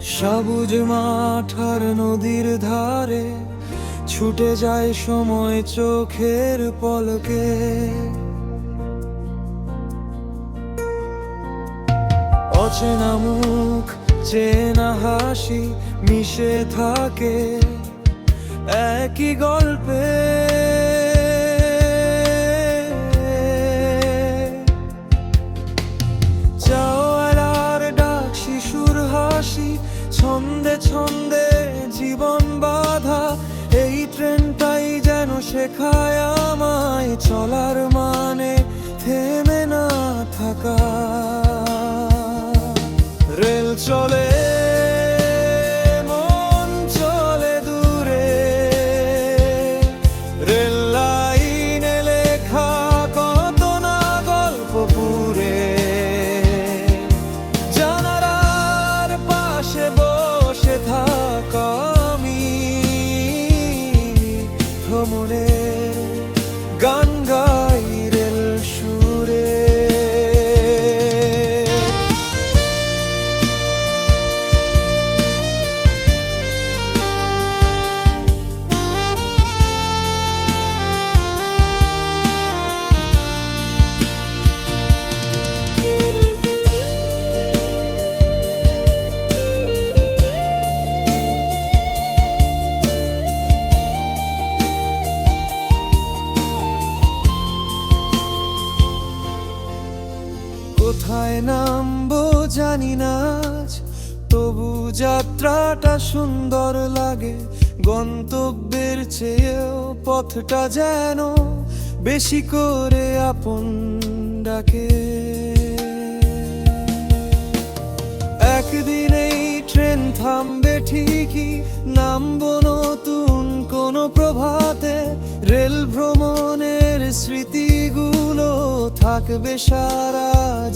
ওঠার নদীর ধারে ছুটে যায় সময় চোখের পলকে। অচেনা মুখ, চেনা হাসি মিশে থাকে। একই গল্পে ছন্দে জীবন বাধা এই ট্রেনটাই যেন শেখায় আমায় চলার amore কোথায় নামবো জানি না আজ, তবু যাত্রাটা সুন্দর লাগে গন্তব্যের চেয়েও পথটা যেন বেশি করে আপন ডাকে। একদিন এই ট্রেন থামবে ঠিকই নামবো নতুন কোনো প্রভাতে রেল ভ্রমণের স্মৃতিগুলো থাকবে সারা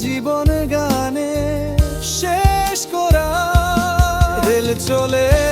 জীবন গানে শেষ করা। চলে